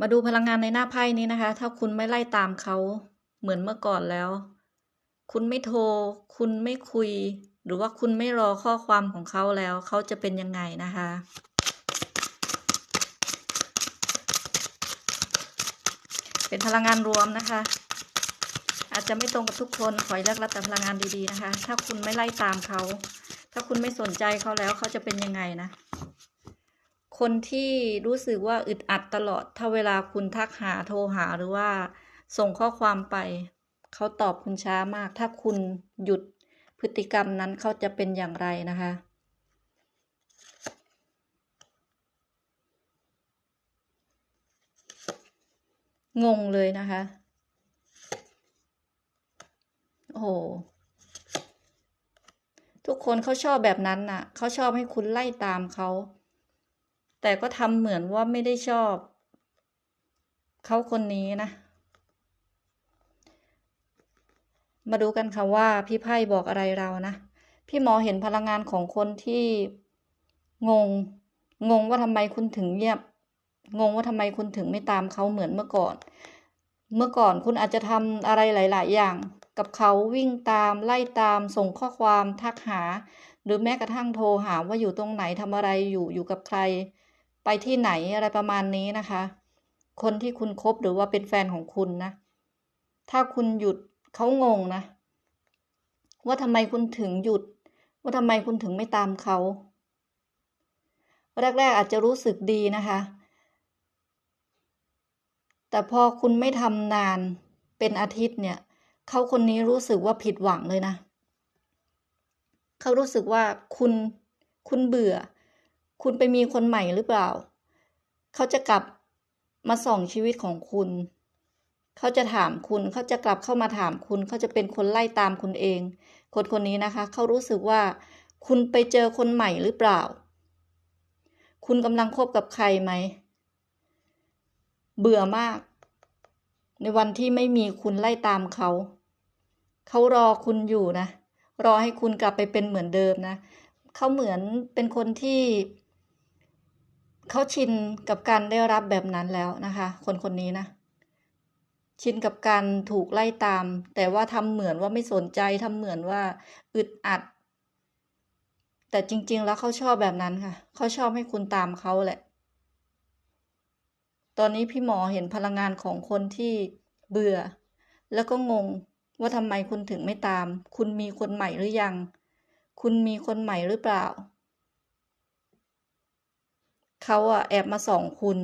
มาดูพลังงานในหน้าไพ่นี้นะคะ ถ้าคุณไม่ไล่ตามเขาเหมือนเมื่อก่อนแล้ว คุณไม่โทร คุณไม่คุย หรือว่าคุณไม่รอข้อความของเขาแล้ว เขาจะเป็นยังไงนะคะ เป็นพลังงานรวมนะคะ อาจจะไม่ตรงกับทุกคนขอให้เลือกรับแต่พลังงานดีๆนะคะ ถ้าคุณไม่ไล่ตามเขา ถ้าคุณไม่สนใจเขาแล้วเขาจะเป็นยังไงนะ คนที่รู้สึกว่าอึดอัดตลอด ถ้าเวลาคุณทักหาโทรหาหรือว่า ส่งข้อความไป เขาตอบคุณช้ามาก ถ้าคุณหยุดพฤติกรรมนั้นเขาจะเป็นอย่างไรนะคะงงเลยนะคะ โอ้โห ทุกคนเขาชอบแบบนั้นน่ะ เขาชอบให้คุณไล่ตามเขา แต่ก็ทำเหมือนว่าไม่ได้ชอบ เขาคนนี้นะ มาดูกันค่ะว่าพี่ไพ่บอกอะไรเรานะ พี่หมอเห็นพลังงานของคนที่งง งงว่าทำไมคุณถึงเงียบ งงว่าทำไมคุณถึงไม่ตามเขาเหมือนเมื่อก่อน เมื่อก่อนคุณอาจจะทำอะไรหลาย ๆ อย่างกับเขาวิ่งตามไล่ตามส่งข้อความทักหา หรือแม้กระทั่งโทรหาว่าอยู่ตรงไหนทำอะไรอยู่อยู่กับใคร ไปที่ไหนอะไรประมาณนี้นะคะ คนที่คุณคบหรือว่าเป็นแฟนของคุณนะ ถ้าคุณหยุดเขางงนะ ว่าทำไมคุณถึงหยุด ว่าทำไมคุณถึงไม่ตามเขาแรกๆอาจจะรู้สึกดีนะคะ แต่พอคุณไม่ทำนานเป็นอาทิตย์เนี่ยเขาคนนี้รู้สึกว่าผิดหวังเลยนะ เขารู้สึกว่าคุณคุณเบื่อ คุณไปมีคนใหม่หรือเปล่า เขาจะกลับมาส่องชีวิตของคุณ เขาจะถามคุณ เขาจะกลับเข้ามาถามคุณ เขาจะเป็นคนไล่ตามคุณเอง คนคนนี้นะคะ เขารู้สึกว่า คุณไปเจอคนใหม่หรือเปล่า คุณกำลังคบกับใครไหม เบื่อมาก ในวันที่ไม่มีคุณไล่ตามเขา เขารอคุณอยู่นะ รอให้คุณกลับไปเป็นเหมือนเดิมนะ เขาเหมือนเป็นคนที่ เขาชินกับการได้รับแบบนั้นแล้วนะคะ คนคนนี้นะ ชินกับการถูกไล่ตาม แต่ว่าทำเหมือนว่าไม่สนใจทำเหมือนว่าอึดอัด แต่จริง ๆ แล้วเขาชอบแบบนั้นค่ะ เขาชอบให้คุณตามเขาแหละ ตอนนี้พี่หมอเห็นพลังงานของคนที่เบื่อ แล้วก็งงว่าทำไมคุณถึงไม่ตาม คุณมีคนใหม่หรือยัง คุณมีคนใหม่หรือเปล่า เขาอะแอบมาส่องคุณ